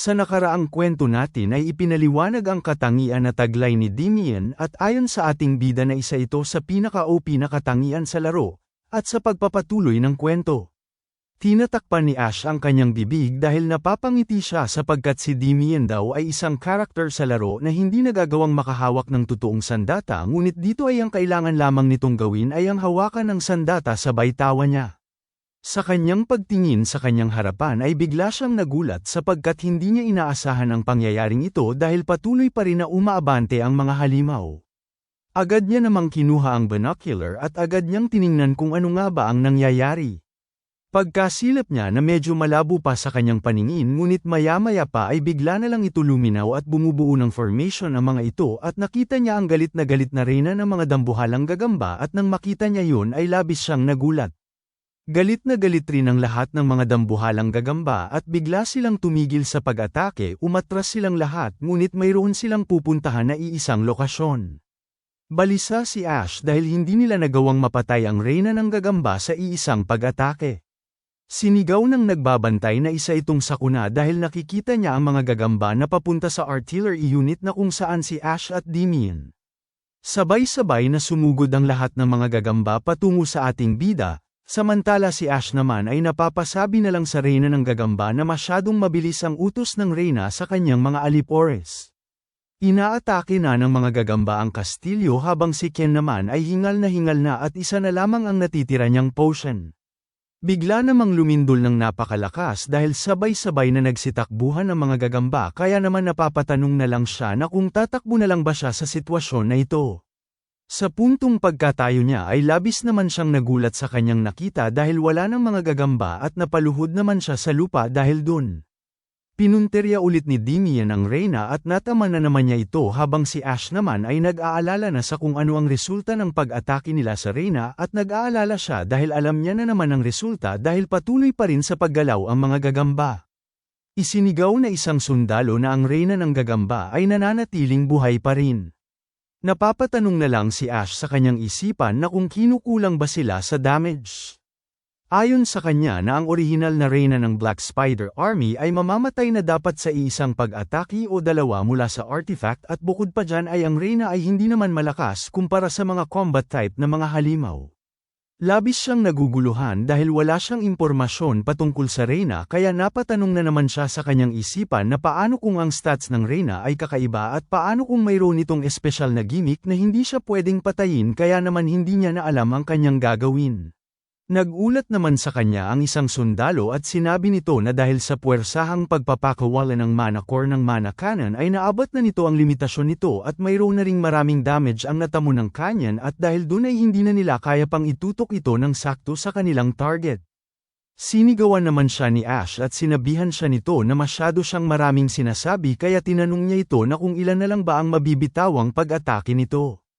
Sa nakaraang kwento natin ay ipinaliwanag ang katangian na taglay ni Dimian at ayon sa ating bida na isa ito sa pinaka-OP na katangian sa laro, at sa pagpapatuloy ng kwento. Tinatakpan ni Ash ang kanyang bibig dahil napapangiti siya sapagkat si Dimian daw ay isang karakter sa laro na hindi nagagawang makahawak ng totoong sandata ngunit dito ay ang kailangan lamang nitong gawin ay ang hawakan ng sandata sabay tawa niya. Sa kanyang pagtingin sa kanyang harapan ay bigla siyang nagulat sapagkat hindi niya inaasahan ang pangyayaring ito dahil patuloy pa rin na umaabante ang mga halimaw. Agad niya namang kinuha ang binocular at agad niyang tiningnan kung ano nga ba ang nangyayari. Pagkasilip niya na medyo malabo pa sa kanyang paningin ngunit maya-maya pa ay bigla na lang ito luminaw at bumubuo ng formation ang mga ito at nakita niya ang galit na galit na reyna ng mga dambuhalang gagamba at nang makita niya yun ay labis siyang nagulat. Galit na galit rin ang lahat ng mga dambuhalang gagamba at bigla silang tumigil sa pag-atake umatras silang lahat ngunit mayroon silang pupuntahan na iisang lokasyon. Balisa si Ash dahil hindi nila nagawang mapatay ang reyna ng gagamba sa iisang pag-atake. Sinigaw ng nagbabantay na isa itong sakuna dahil nakikita niya ang mga gagamba na papunta sa artillery unit na kung saan si Ash at Demian. Sabay-sabay na sumugod ang lahat ng mga gagamba patungo sa ating bida, Samantala si Ash naman ay napapasabi na lang sa Reyna ng gagamba na masyadong mabilis ang utos ng Reyna sa kanyang mga alipores. Inaatake na ng mga gagamba ang kastilyo habang si Ken naman ay hingal na hingal na at isa na lamang ang natitira niyang potion. Bigla namang lumindol ng napakalakas dahil sabay-sabay na nagsitakbuhan ang mga gagamba kaya naman napapatanong na lang siya na kung tatakbo na lang ba siya sa sitwasyon na ito. Sa puntong pagkatayo niya ay labis naman siyang nagulat sa kanyang nakita dahil wala ng mga gagamba at napaluhod naman siya sa lupa dahil dun. Pinunterya ulit ni Dimian ang Reyna at natama na naman niya ito habang si Ash naman ay nag-aalala na sa kung ano ang resulta ng pag-atake nila sa Reyna at nag-aalala siya dahil alam niya na naman ang resulta dahil patuloy pa rin sa paggalaw ang mga gagamba. Isinigaw na isang sundalo na ang Reyna ng gagamba ay nananatiling buhay pa rin. Napapatanong na lang si Ash sa kanyang isipan na kung kinukulang ba sila sa damage. Ayon sa kanya na ang orihinal na reyna ng Black Spider Army ay mamamatay na dapat sa isang pag-atake o dalawa mula sa artifact at bukod pa dyan ay ang reyna ay hindi naman malakas kumpara sa mga combat type na mga halimaw. Labis siyang naguguluhan dahil wala siyang impormasyon patungkol sa Reyna kaya napatanong na naman siya sa kanyang isipan na paano kung ang stats ng Reyna ay kakaiba at paano kung mayroon itong espesyal na gimmick na hindi siya pwedeng patayin kaya naman hindi niya na alam ang kanyang gagawin. Nagulat naman sa kanya ang isang sundalo at sinabi nito na dahil sa puwersahang pagpapakawala ng mana core ng mana cannon ay naabot na nito ang limitasyon nito at mayroon na ring maraming damage ang natamo ng canyon at dahil dun ay hindi na nila kaya pang itutok ito ng sakto sa kanilang target. Sinigawan naman siya ni Ash at sinabihan siya nito na masyado siyang maraming sinasabi kaya tinanong niya ito na kung ilan na lang ba ang mabibitawang pag-atake nito.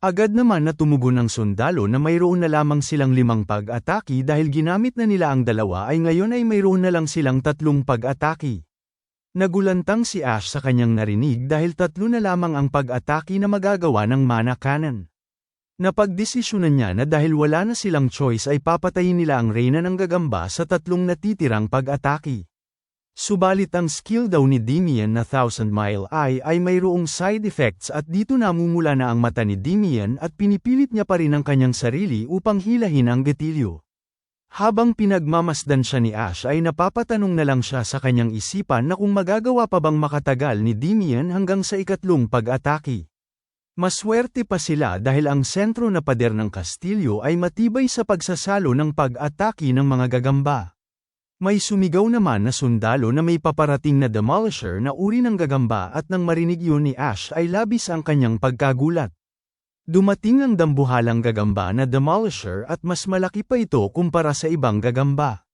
Agad naman na tumugon ng sundalo na mayroon na lamang silang limang pag-ataki dahil ginamit na nila ang dalawa ay ngayon ay mayroon na lang silang tatlong pag-ataki. Nagulantang si Ash sa kanyang narinig dahil tatlo na lamang ang pag-ataki na magagawa ng mana cannon. Napagdesisyonan niya na dahil wala na silang choice ay papatayin nila ang reyna ng gagamba sa tatlong natitirang pag-ataki. Subalit ang skill daw ni Dimian na Thousand Mile Eye ay mayroong side effects at dito namumula na ang mata ni Dimian at pinipilit niya pa rin ang kanyang sarili upang hilahin ang gatilyo. Habang pinagmamasdan siya ni Ash ay napapatanong na lang siya sa kanyang isipan na kung magagawa pa bang makatagal ni Dimian hanggang sa ikatlong pag-atake. Maswerte pa sila dahil ang sentro na pader ng kastilyo ay matibay sa pagsasalo ng pag-atake ng mga gagamba. May sumigaw naman na sundalo na may paparating na demolisher na uri ng gagamba at nang marinig yun ni Ash ay labis ang kanyang pagkagulat. Dumating ang dambuhalang gagamba na demolisher at mas malaki pa ito kumpara sa ibang gagamba.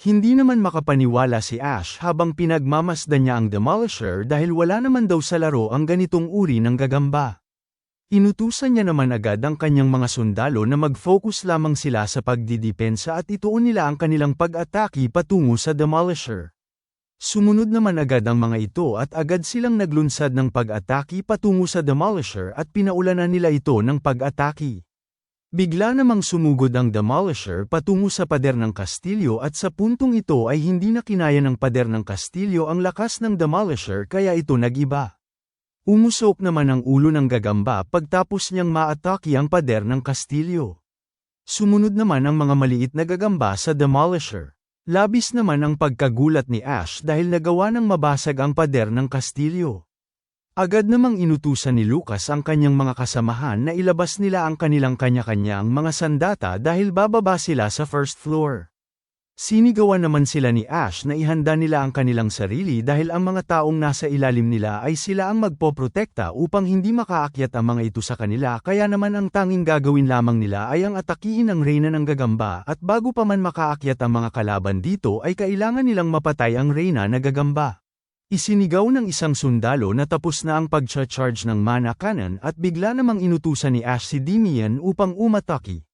Hindi naman makapaniwala si Ash habang pinagmamasdan niya ang demolisher dahil wala naman daw sa laro ang ganitong uri ng gagamba. Inutusan niya naman agad ang kanyang mga sundalo na mag-focus lamang sila sa pagdidepensa at ituon nila ang kanilang pag-atake patungo sa Demolisher. Sumunod naman agad ang mga ito at agad silang naglunsad ng pag-atake patungo sa Demolisher at pinaulanan nila ito ng pag-atake. Bigla namang sumugod ang Demolisher patungo sa pader ng Kastilyo at sa puntong ito ay hindi na kinaya ng pader ng Kastilyo ang lakas ng Demolisher kaya ito nagiba. Umusok naman ang ulo ng gagamba pagtapos niyang maatake ang pader ng Kastilyo. Sumunod naman ang mga maliit na gagamba sa Demolisher. Labis naman ang pagkagulat ni Ash dahil nagawa ng mabasag ang pader ng Kastilyo. Agad namang inutusan ni Lucas ang kanyang mga kasamahan na ilabas nila ang kanilang kanya-kanyang mga sandata dahil bababa sila sa first floor. Sinigawan naman sila ni Ash na ihanda nila ang kanilang sarili dahil ang mga taong nasa ilalim nila ay sila ang magpoprotekta upang hindi makaakyat ang mga ito sa kanila kaya naman ang tanging gagawin lamang nila ay ang atakihin ang reyna ng gagamba at bago pa man makaakyat ang mga kalaban dito ay kailangan nilang mapatay ang reyna na gagamba. Isinigaw ng isang sundalo na tapos na ang pag-charge ng mana cannon at bigla namang inutusan ni Ash si Dimian upang umataki.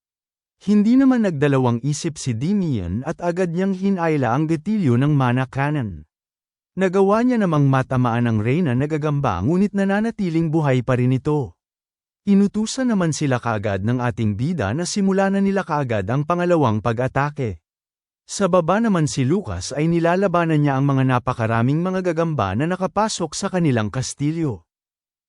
Hindi naman nagdalawang isip si Dimian at agad niyang hinayla ang gatilyo ng mana cannon. Nagawa niya namang matamaan ang Reyna na gagamba ngunit nananatiling buhay pa rin ito. Inutusan naman sila kaagad ng ating bida na simula na nila kaagad ang pangalawang pag-atake. Sa baba naman si Lucas ay nilalabanan niya ang mga napakaraming mga gagamba na nakapasok sa kanilang kastilyo.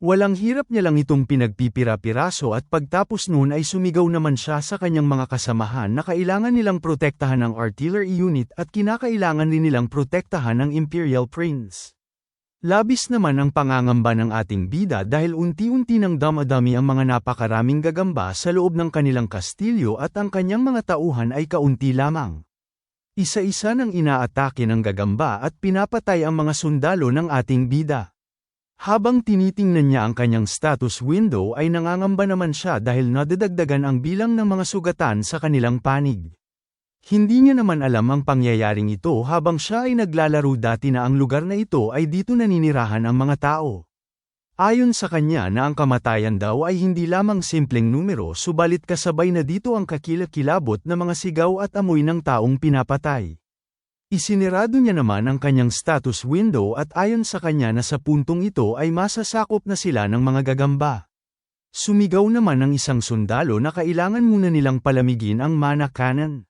Walang hirap niya lang itong pinagpipira-piraso at pagtapos noon ay sumigaw naman siya sa kanyang mga kasamahan na kailangan nilang protektahan ang artillery unit at kinakailangan din nilang protektahan ang Imperial Prince. Labis naman ang pangangamba ng ating bida dahil unti-unti nang damadami ang mga napakaraming gagamba sa loob ng kanilang kastilyo at ang kanyang mga tauhan ay kaunti lamang. Isa-isa nang inaatake ng gagamba at pinapatay ang mga sundalo ng ating bida. Habang tinitingnan niya ang kanyang status window ay nangangamba naman siya dahil nadadagdagan ang bilang ng mga sugatan sa kanilang panig. Hindi niya naman alam ang pangyayaring ito habang siya ay naglalaro dati na ang lugar na ito ay dito naninirahan ang mga tao. Ayon sa kanya na ang kamatayan daw ay hindi lamang simpleng numero subalit kasabay na dito ang kakilakilabot na mga sigaw at amoy ng taong pinapatay. Isinirado niya naman ang kanyang status window at ayon sa kanya na sa puntong ito ay masasakop na sila ng mga gagamba. Sumigaw naman ang isang sundalo na kailangan muna nilang palamigin ang mana cannon.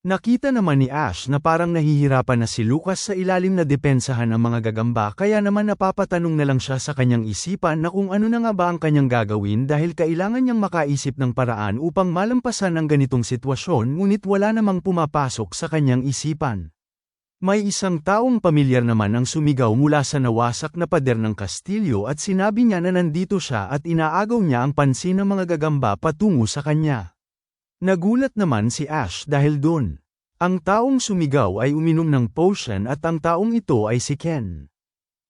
Nakita naman ni Ash na parang nahihirapan na si Lucas sa ilalim na depensahan ng mga gagamba kaya naman napapatanong na lang siya sa kanyang isipan na kung ano na nga ba ang kanyang gagawin dahil kailangan niyang makaisip ng paraan upang malampasan ang ganitong sitwasyon ngunit wala namang pumapasok sa kanyang isipan. May isang taong pamilyar naman ang sumigaw mula sa nawasak na pader ng kastilyo at sinabi niya na nandito siya at inaagaw niya ang pansin ng mga gagamba patungo sa kanya. Nagulat naman si Ash dahil dun. Ang taong sumigaw ay uminom ng potion at ang taong ito ay si Ken.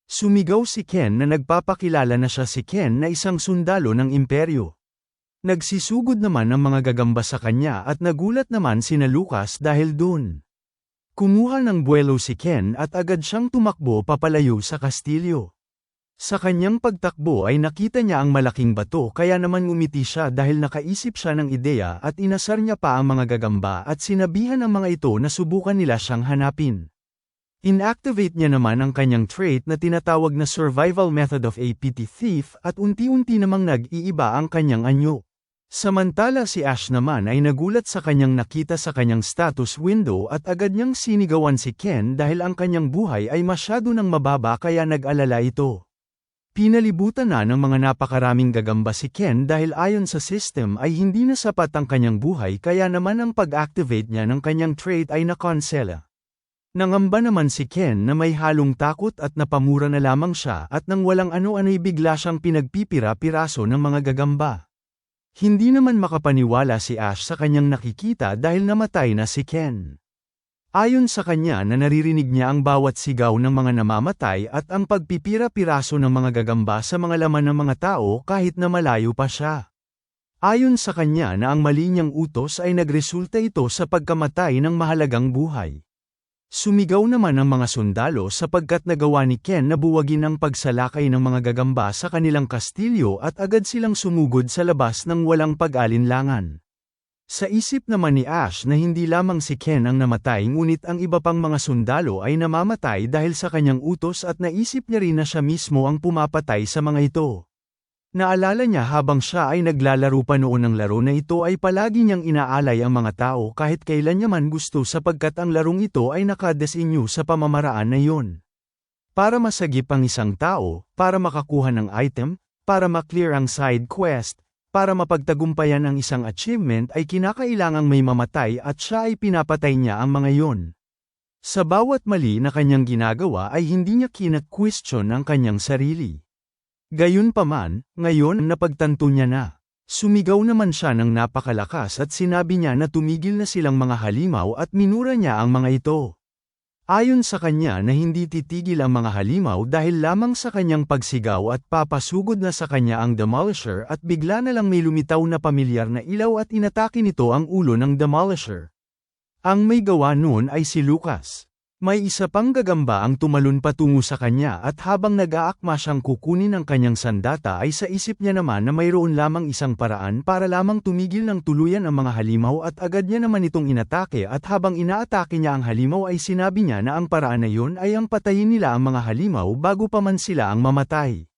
Sumigaw si Ken na nagpapakilala na siya si Ken na isang sundalo ng imperyo. Nagsisugod naman ang mga gagamba sa kanya at nagulat naman sina Lucas dahil dun. Kumuha ng buwelo si Ken at agad siyang tumakbo papalayo sa kastilyo. Sa kanyang pagtakbo ay nakita niya ang malaking bato kaya naman ngumiti siya dahil nakaisip siya ng ideya at inasar niya pa ang mga gagamba at sinabihan ang mga ito na subukan nila siyang hanapin. Inactivate niya naman ang kanyang trait na tinatawag na Survival Method of APT Thief at unti-unti namang nag-iiba ang kanyang anyo. Samantala si Ash naman ay nagulat sa kanyang nakita sa kanyang status window at agad niyang sinigawan si Ken dahil ang kanyang buhay ay masyado nang mababa kaya nag-alala ito. Pinalibutan na ng mga napakaraming gagamba si Ken dahil ayon sa system ay hindi na sapat ang kanyang buhay kaya naman ang pag-activate niya ng kanyang trait ay nakonsela. Nangamba naman si Ken na may halong takot at napamura na lamang siya at nang walang ano-ano'y bigla siyang pinagpipira-piraso ng mga gagamba. Hindi naman makapaniwala si Ash sa kanyang nakikita dahil namatay na si Ken. Ayon sa kanya na naririnig niya ang bawat sigaw ng mga namamatay at ang pagpipira-piraso ng mga gagamba sa mga laman ng mga tao kahit na malayo pa siya. Ayon sa kanya na ang mali niyang utos ay nagresulta ito sa pagkamatay ng mahalagang buhay. Sumigaw naman ang mga sundalo sapagkat nagawa ni Ken na buwagin ang pagsalakay ng mga gagamba sa kanilang kastilyo at agad silang sumugod sa labas ng walang pag-alinlangan. Sa isip naman ni Ash na hindi lamang si Ken ang namatay ngunit ang iba pang mga sundalo ay namamatay dahil sa kanyang utos at naisip niya rin na siya mismo ang pumapatay sa mga ito. Naalala niya habang siya ay naglalaro pa noon ng laro na ito ay palagi niyang inaalay ang mga tao kahit kailan niya man gusto sapagkat ang larong ito ay nakadesinyo sa pamamaraan na iyon. Para masagip ang isang tao, para makakuha ng item, para maklear ang side quest, para mapagtagumpayan ang isang achievement ay kinakailangang may mamatay at siya ay pinapatay niya ang mga iyon. Sa bawat mali na kanyang ginagawa ay hindi niya kina-question ang kanyang sarili. Gayunpaman, ngayon napagtanto niya na. Sumigaw naman siya ng napakalakas at sinabi niya na tumigil na silang mga halimaw at minura niya ang mga ito. Ayon sa kanya na hindi titigil ang mga halimaw dahil lamang sa kanyang pagsigaw at papasugod na sa kanya ang Demolisher at bigla na lang may lumitaw na pamilyar na ilaw at inatake nito ang ulo ng Demolisher. Ang may gawa noon ay si Lucas. May isa pang gagamba ang tumalon patungo sa kanya at habang nag-aakma siyang kukunin ang kanyang sandata ay sa isip niya naman na mayroon lamang isang paraan para lamang tumigil ng tuluyan ang mga halimaw at agad niya naman itong inatake at habang inaatake niya ang halimaw ay sinabi niya na ang paraan na yun ay ang patayin nila ang mga halimaw bago pa man sila ang mamatay.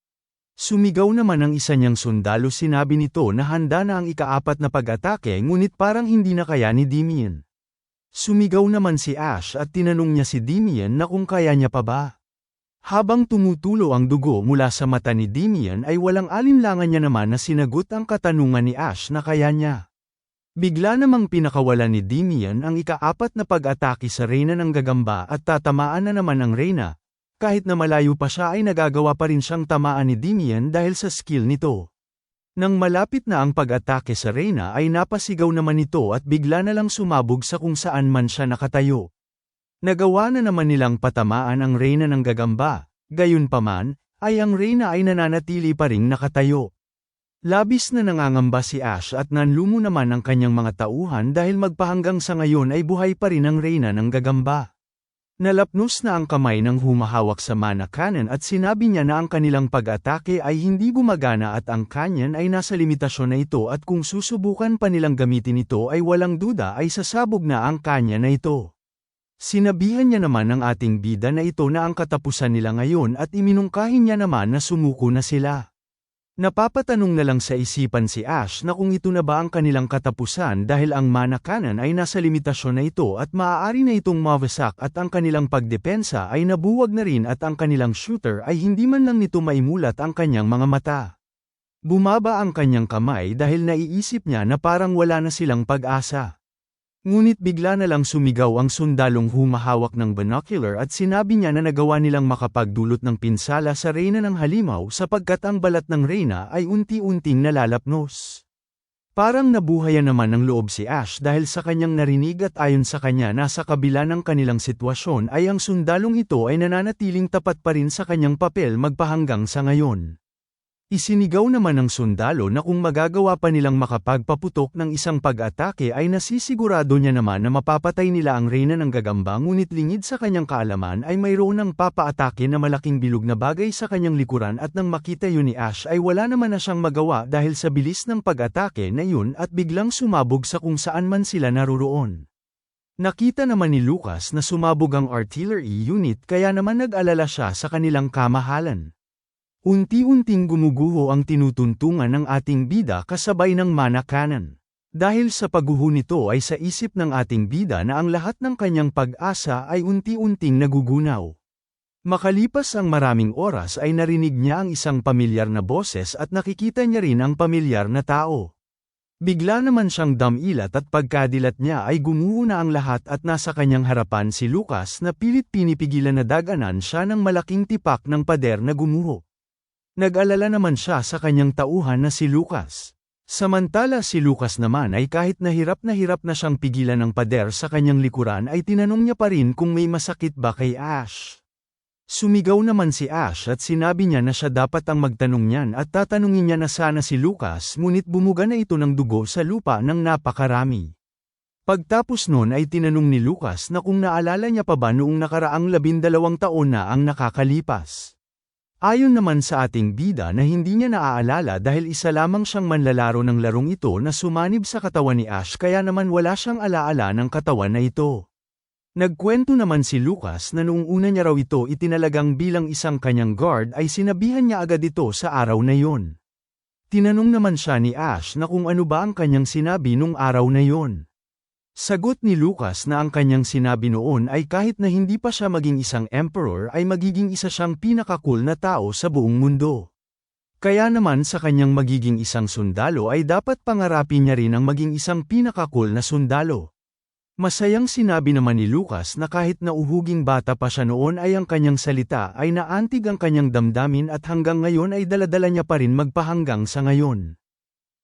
Sumigaw naman ang isa niyang sundalo sinabi nito na handa na ang ikaapat na pag-atake ngunit parang hindi na kaya ni Damien. Sumigaw naman si Ash at tinanong niya si Damian na kung kaya niya pa ba. Habang tumutulo ang dugo mula sa mata ni Damian ay walang alinlangan niya naman na sinagot ang katanungan ni Ash na kaya niya. Bigla namang pinakawalan ni Damian ang ikaapat na pag-atake sa Reyna ng gagamba at tatamaan na naman ang Reyna, kahit na malayo pa siya ay nagagawa pa rin siyang tamaan ni Damian dahil sa skill nito. Nang malapit na ang pag-atake sa Reyna ay napasigaw naman ito at bigla na lang sumabog sa kung saan man siya nakatayo. Nagawa na naman nilang patamaan ang Reyna ng gagamba, gayunpaman, ay ang Reyna ay nananatili pa ring nakatayo. Labis na nangangamba si Ash at nanlumo naman ang kanyang mga tauhan dahil magpahanggang sa ngayon ay buhay pa rin ang Reyna ng gagamba. Nalapnos na ang kamay ng humahawak sa mana cannon at sinabi niya na ang kanilang pag-atake ay hindi gumagana at ang canyon ay nasa limitasyon na ito at kung susubukan pa nilang gamitin ito ay walang duda ay sasabog na ang kanya na ito. Sinabihan niya naman ng ating bida na ito na ang katapusan nila ngayon at iminungkahin niya naman na sumuko na sila. Napapatanong na lang sa isipan si Ash na kung ito na ba ang kanilang katapusan dahil ang mana cannon ay nasa limitasyon na ito at maaari na itong mawasak at ang kanilang pagdepensa ay nabuwag na rin at ang kanilang shooter ay hindi man lang nito maimulat ang kanyang mga mata. Bumaba ang kanyang kamay dahil naiisip niya na parang wala na silang pag-asa. Ngunit bigla na lang sumigaw ang sundalong humahawak ng binocular at sinabi niya na nagawa nilang makapagdulot ng pinsala sa reyna ng halimaw sapagkat ang balat ng reyna ay unti-unting nalalapnos. Parang nabuhayan naman ng loob si Ash dahil sa kanyang narinig at ayon sa kanya na sa kabila ng kanilang sitwasyon ay ang sundalong ito ay nananatiling tapat pa rin sa kanyang papel magpahanggang sa ngayon. Isinigaw naman ng sundalo na kung magagawa pa nilang makapagpaputok ng isang pag-atake ay nasisigurado niya naman na mapapatay nila ang reyna ng gagamba ngunit lingid sa kanyang kaalaman ay mayroon ng papaatake na malaking bilog na bagay sa kanyang likuran at nang makita yun ni Ash ay wala naman na siyang magawa dahil sa bilis ng pag-atake na yun at biglang sumabog sa kung saan man sila naroroon. Nakita naman ni Lucas na sumabog ang artillery unit kaya naman nag-alala siya sa kanilang kamahalan. Unti-unting gumuguho ang tinutuntungan ng ating bida kasabay ng mana cannon. Dahil sa pagguho nito ay sa isip ng ating bida na ang lahat ng kanyang pag-asa ay unti-unting nagugunaw. Makalipas ang maraming oras ay narinig niya ang isang pamilyar na boses at nakikita niya rin ang pamilyar na tao. Bigla naman siyang damilat at pagkadilat niya ay gumuho na ang lahat at nasa kanyang harapan si Lucas na pilit pinipigilan na daganan siya ng malaking tipak ng pader na gumuho. Nag-alala naman siya sa kanyang tauhan na si Lucas. Samantala si Lucas naman ay kahit na hirap na hirap na siyang pigilan ng pader sa kanyang likuran ay tinanong niya pa rin kung may masakit ba kay Ash. Sumigaw naman si Ash at sinabi niya na siya dapat ang magtanong niyan at tatanungin niya na sana si Lucas ngunit bumuga na ito ng dugo sa lupa ng napakarami. Pagtapos nun ay tinanong ni Lucas na kung naalala niya pa ba noong nakaraang labindalawang taon na ang nakakalipas. Ayon naman sa ating bida na hindi niya naaalala dahil isa lamang siyang manlalaro ng larong ito na sumanib sa katawan ni Ash kaya naman wala siyang alaala ng katawan na ito. Nagkwento naman si Lucas na noong una niya raw ito itinalagang bilang isang kanyang guard ay sinabihan niya agad ito sa araw na yon. Tinanong naman siya ni Ash na kung ano ba ang kanyang sinabi nung araw na yon. Sagot ni Lucas na ang kanyang sinabi noon ay kahit na hindi pa siya maging isang emperor ay magiging isa siyang pinakakul na tao sa buong mundo. Kaya naman sa kanyang magiging isang sundalo ay dapat pangarapin niya rin ang maging isang pinakakul na sundalo. Masayang sinabi naman ni Lucas na kahit nauhuging bata pa siya noon ay ang kanyang salita ay naantig ang kanyang damdamin at hanggang ngayon ay daladala niya pa rin magpahanggang sa ngayon.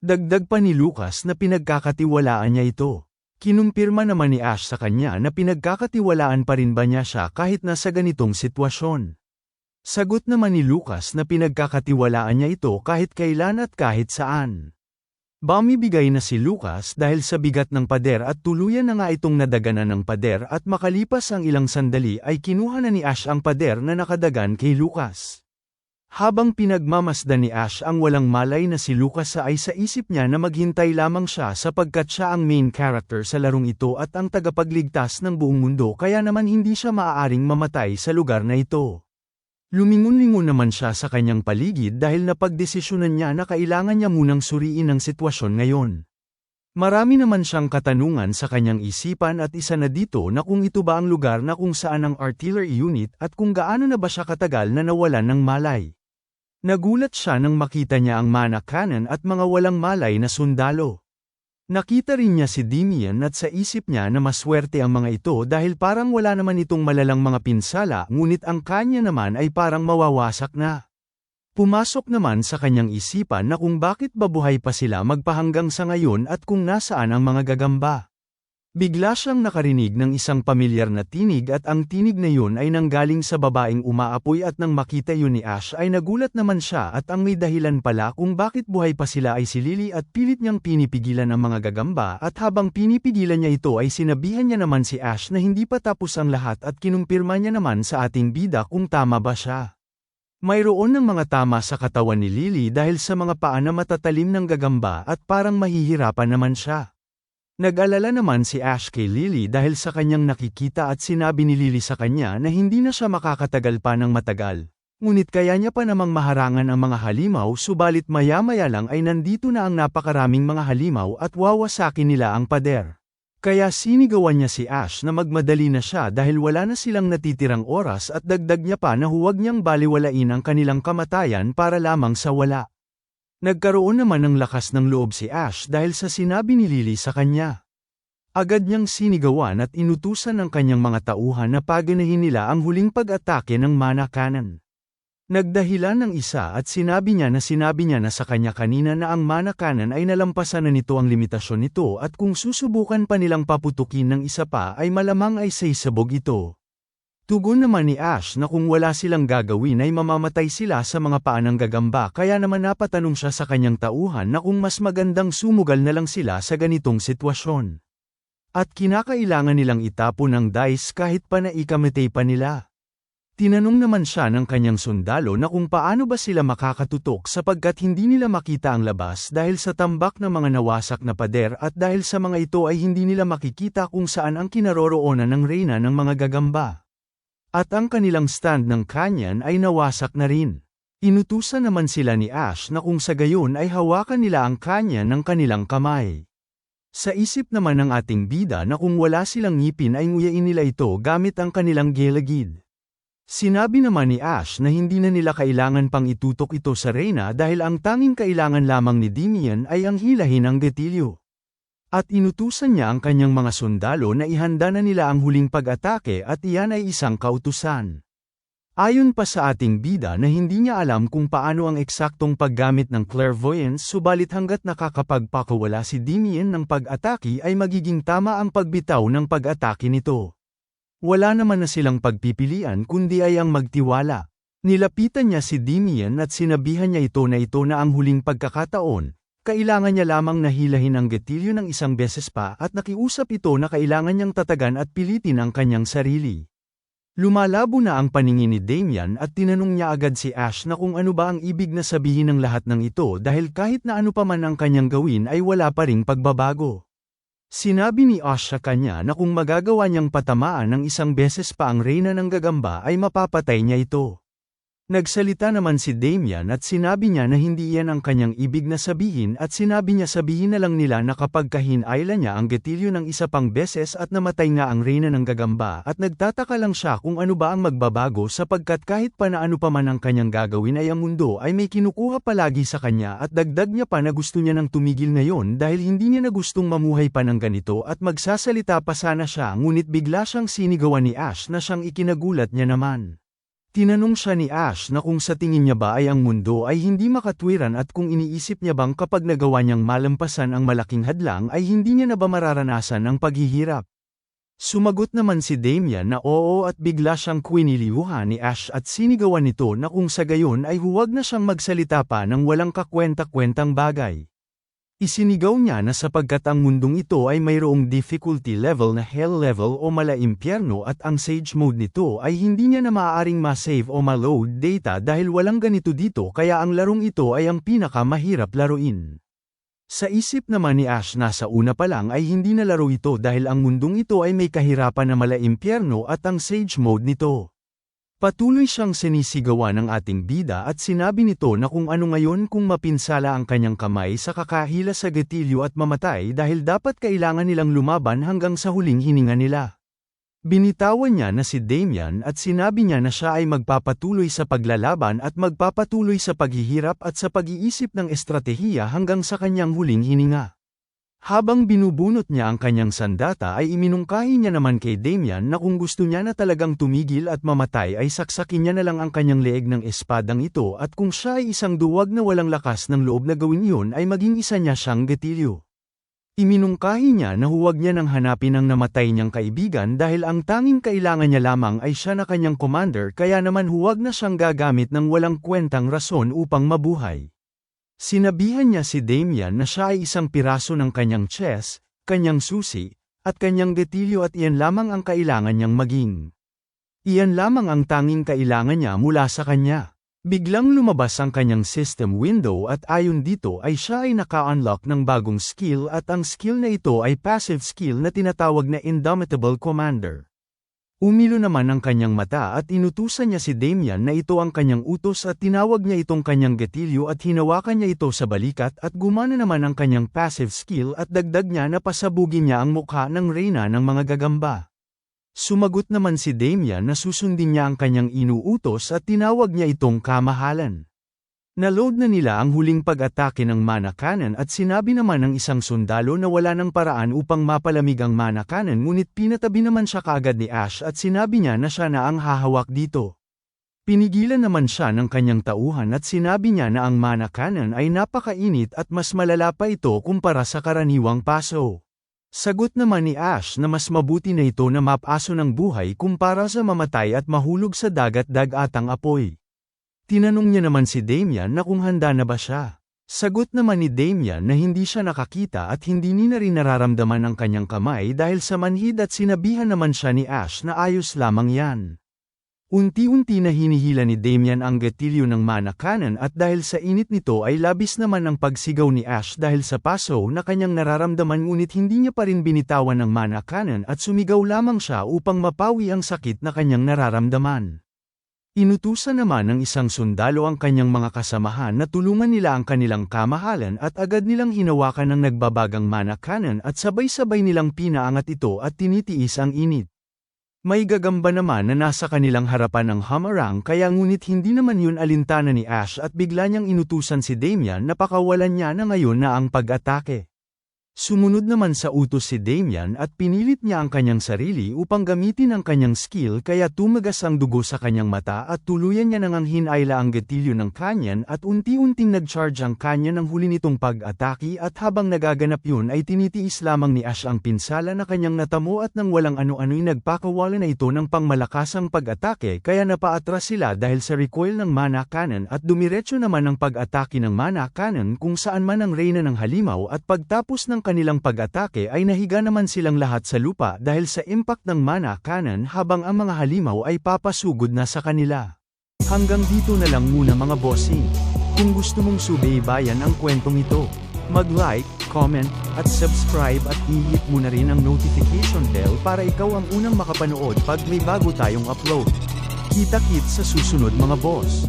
Dagdag pa ni Lucas na pinagkakatiwalaan niya ito. Kinumpirma naman ni Ash sa kanya na pinagkakatiwalaan pa rin ba niya siya kahit nasa ganitong sitwasyon. Sagot naman ni Lucas na pinagkakatiwalaan niya ito kahit kailan at kahit saan. Bumibigay na si Lucas dahil sa bigat ng pader at tuluyan na nga itong nadaganan ng pader at makalipas ang ilang sandali ay kinuha na ni Ash ang pader na nakadagan kay Lucas. Habang pinagmamasdan ni Ash ang walang malay na si Lucas ay sa isip niya na maghintay lamang siya sapagkat siya ang main character sa larong ito at ang tagapagligtas ng buong mundo kaya naman hindi siya maaaring mamatay sa lugar na ito. Lumingon-lingon naman siya sa kanyang paligid dahil napagdesisyonan niya na kailangan niya munang suriin ang sitwasyon ngayon. Marami naman siyang katanungan sa kanyang isipan at isa na dito na kung ito ba ang lugar na kung saan ang artillery unit at kung gaano na ba siya katagal na nawalan ng malay. Nagulat siya nang makita niya ang mana cannon at mga walang malay na sundalo. Nakita rin niya si Dimian at sa isip niya na maswerte ang mga ito dahil parang wala naman itong malalang mga pinsala ngunit ang kanya naman ay parang mawawasak na. Pumasok naman sa kanyang isipan na kung bakit babuhay pa sila magpahanggang sa ngayon at kung nasaan ang mga gagamba. Bigla siyang nakarinig ng isang pamilyar na tinig at ang tinig na yun ay nanggaling sa babaeng umaapoy at nang makita yun ni Ash ay nagulat naman siya at ang may dahilan pala kung bakit buhay pa sila ay si Lily at pilit niyang pinipigilan ang mga gagamba at habang pinipigilan niya ito ay sinabihan niya naman si Ash na hindi pa tapos ang lahat at kinumpirma niya naman sa ating bida kung tama ba siya. Mayroon ng mga tama sa katawan ni Lily dahil sa mga paa na matatalim ng gagamba at parang mahihirapan naman siya. Nag-alala naman si Ash kay Lily dahil sa kanyang nakikita at sinabi ni Lily sa kanya na hindi na siya makakatagal pa ng matagal. Ngunit kaya niya pa namang maharangan ang mga halimaw subalit maya-maya lang ay nandito na ang napakaraming mga halimaw at wawasakin nila ang pader. Kaya sinigawan niya si Ash na magmadali na siya dahil wala na silang natitirang oras at dagdag niya pa na huwag niyang baliwalain ang kanilang kamatayan para lamang sa wala. Nagkaroon naman ng lakas ng loob si Ash dahil sa sinabi ni Lily sa kanya. Agad niyang sinigawan at inutusan ng kanyang mga tauhan na paganahin nila ang huling pag-atake ng mana cannon. Nagdahilan ng isa at sinabi niya na sinabi niya na sa kanya kanina na ang mana cannon ay nalampasan na nito ang limitasyon nito at kung susubukan pa nilang paputukin ng isa pa ay malamang ay saysabog ito. Tugon naman ni Ash na kung wala silang gagawin ay mamamatay sila sa mga paanang gagamba kaya naman napatanong siya sa kanyang tauhan na kung mas magandang sumugal na lang sila sa ganitong sitwasyon. At kinakailangan nilang itapon ang dice kahit pa naikamitay pa nila. Tinanong naman siya ng kanyang sundalo na kung paano ba sila makakatutok sapagkat hindi nila makita ang labas dahil sa tambak ng mga nawasak na pader at dahil sa mga ito ay hindi nila makikita kung saan ang kinaroroonan ng reyna ng mga gagamba. At ang kanilang stand ng kanyan ay nawasak na rin. Inutusan naman sila ni Ash na kung sa gayon ay hawakan nila ang kanya ng kanilang kamay. Sa isip naman ng ating bida na kung wala silang ngipin ay nguyain nila ito gamit ang kanilang gilagid. Sinabi naman ni Ash na hindi na nila kailangan pang itutok ito sa Reyna dahil ang tanging kailangan lamang ni Dimian ay ang hilahin ng gatilyo. At inutusan niya ang kanyang mga sundalo na ihanda na nila ang huling pag-atake at iyan ay isang kautusan. Ayon pa sa ating bida na hindi niya alam kung paano ang eksaktong paggamit ng clairvoyance subalit hanggat nakakapagpakawala si Damien ng pag-atake ay magiging tama ang pagbitaw ng pag-atake nito. Wala naman na silang pagpipilian kundi ay ang magtiwala. Nilapitan niya si Damien at sinabihan niya ito na ito na ang huling pagkakataon, kailangan niya lamang nahilahin ang gatilyo ng isang beses pa at nakiusap ito na kailangan niyang tatagan at pilitin ang kanyang sarili. Lumalabo na ang paningin ni Damian at tinanong niya agad si Ash na kung ano ba ang ibig na sabihin ng lahat ng ito dahil kahit na ano pa man ang kanyang gawin ay wala pa ring pagbabago. Sinabi ni Ash sa kanya na kung magagawa niyang patamaan ng isang beses pa ang reyna ng gagamba ay mapapatay niya ito. Nagsalita naman si Damian at sinabi niya na hindi yan ang kanyang ibig na sabihin at sinabi niya sabihin na lang nila na kapag kahinayla niya ang gatilyo ng isa pang beses at namatay nga ang reyna ng gagamba at nagtataka lang siya kung ano ba ang magbabago sapagkat kahit pa na ano pa man ang kanyang gagawin ay ang mundo ay may kinukuha palagi sa kanya at dagdag niya pa na gusto niya nang tumigil ngayon dahil hindi niya na gustong mamuhay pa ng ganito at magsasalita pa sana siya ngunit bigla siyang sinigawan ni Ash na siyang ikinagulat niya naman. Tinanong siya ni Ash na kung sa tingin niya ba ay ang mundo ay hindi makatwiran at kung iniisip niya bang kapag nagawa niyang malampasan ang malaking hadlang ay hindi niya na ba mararanasan ang paghihirap. Sumagot naman si Damian na oo at bigla siyang kwiniliuhan ni Ash at sinigawan nito na kung sa gayon ay huwag na siyang magsalita pa ng walang kakwenta-kwentang bagay. Isinigaw niya na sapagkat ang mundong ito ay mayroong difficulty level na hell level o mala impyerno at ang sage mode nito ay hindi niya na maaaring ma-save o ma-load data dahil walang ganito dito kaya ang larong ito ay ang pinakamahirap laruin. Sa isip naman ni Ash na sa una pa lang ay hindi na laro ito dahil ang mundong ito ay may kahirapan na mala impyerno at ang sage mode nito. Patuloy siyang sinisigawan ng ating bida at sinabi nito na kung ano ngayon kung mapinsala ang kanyang kamay sa kakahila sa gatilyo at mamatay dahil dapat kailangan nilang lumaban hanggang sa huling hininga nila. Binitawan niya na si Damian at sinabi niya na siya ay magpapatuloy sa paglalaban at magpapatuloy sa paghihirap at sa pag-iisip ng estratehiya hanggang sa kanyang huling hininga. Habang binubunot niya ang kanyang sandata ay iminungkahi niya naman kay Damian na kung gusto niya na talagang tumigil at mamatay ay saksakin niya na lang ang kanyang leeg ng espadang ito at kung siya ay isang duwag na walang lakas ng loob na gawin iyon ay maging isa niya siyang gatilyo. Iminungkahi niya na huwag niya nang hanapin ang namatay niyang kaibigan dahil ang tanging kailangan niya lamang ay siya na kanyang commander kaya naman huwag na siyang gagamit ng walang kwentang rason upang mabuhay. Sinabihan niya si Damian na siya ay isang piraso ng kanyang chess, kanyang susi, at kanyang gatilyo at iyan lamang ang kailangan niyang maging. Iyan lamang ang tanging kailangan niya mula sa kanya. Biglang lumabas ang kanyang system window at ayon dito ay siya ay naka-unlock ng bagong skill at ang skill na ito ay passive skill na tinatawag na Indomitable Commander. Umilo naman ang kanyang mata at inutusan niya si Damian na ito ang kanyang utos at tinawag niya itong kanyang gatilyo at hinawakan niya ito sa balikat at gumana naman ang kanyang passive skill at dagdag niya na pasabugin niya ang mukha ng reyna ng mga gagamba. Sumagot naman si Damian na susundin niya ang kanyang inuutos at tinawag niya itong kamahalan. Naload na nila ang huling pag-atake ng mana cannon at sinabi naman ng isang sundalo na wala ng paraan upang mapalamig ang mana cannon ngunit pinatabi naman siya kaagad ni Ash at sinabi niya na siya na ang hahawak dito. Pinigilan naman siya ng kanyang tauhan at sinabi niya na ang mana cannon ay napakainit at mas malala pa ito kumpara sa karaniwang paso. Sagot naman ni Ash na mas mabuti na ito na mapaso ng buhay kumpara sa mamatay at mahulog sa dagat-dagatang apoy. Tinanong niya naman si Damian na kung handa na ba siya. Sagot naman ni Damian na hindi siya nakakita at hindi ni na rin nararamdaman ang kanyang kamay dahil sa manhid at sinabihan naman siya ni Ash na ayos lamang yan. Unti-unti na hinihila ni Damian ang gatilyo ng mana cannon at dahil sa init nito ay labis naman ang pagsigaw ni Ash dahil sa paso na kanyang nararamdaman ngunit hindi niya pa rin binitawan ng mana cannon at sumigaw lamang siya upang mapawi ang sakit na kanyang nararamdaman. Inutusan naman ng isang sundalo ang kanyang mga kasamahan na tulungan nila ang kanilang kamahalan at agad nilang hinawakan ng nagbabagang mana cannon at sabay-sabay nilang pinaangat ito at tinitiis ang init. May gagamba naman na nasa kanilang harapan ng hamarang kaya ngunit hindi naman yun alintana ni Ash at bigla niyang inutusan si Damian na pakawalan niya na ngayon na ang pag-atake. Sumunod naman sa utos si Damian at pinilit niya ang kanyang sarili upang gamitin ang kanyang skill kaya tumagas ang dugo sa kanyang mata at tuluyan niya nang hinayla ang gatilyo ng kanyan at unti-unting nag-charge ang kanya ng huli nitong pag-atake at habang nagaganap yun ay tinitiis lamang ni Ash ang pinsala na kanyang natamo at nang walang ano-ano'y nagpakawala na ito ng pangmalakasang pag-atake kaya napaatras sila dahil sa recoil ng mana cannon at dumiretso naman ang pag-atake ng mana cannon kung saan man ang reyna ng halimaw at pagtapos ng kanilang pag-atake ay nahiga naman silang lahat sa lupa dahil sa impact ng mana cannon habang ang mga halimaw ay papasugod na sa kanila. Hanggang dito na lang muna mga bossing. Kung gusto mong subaybayan ang kwentong ito, mag-like, comment, at subscribe at i-hit mo na rin ang notification bell para ikaw ang unang makapanood pag may bago tayong upload. Kita-kit sa susunod mga boss.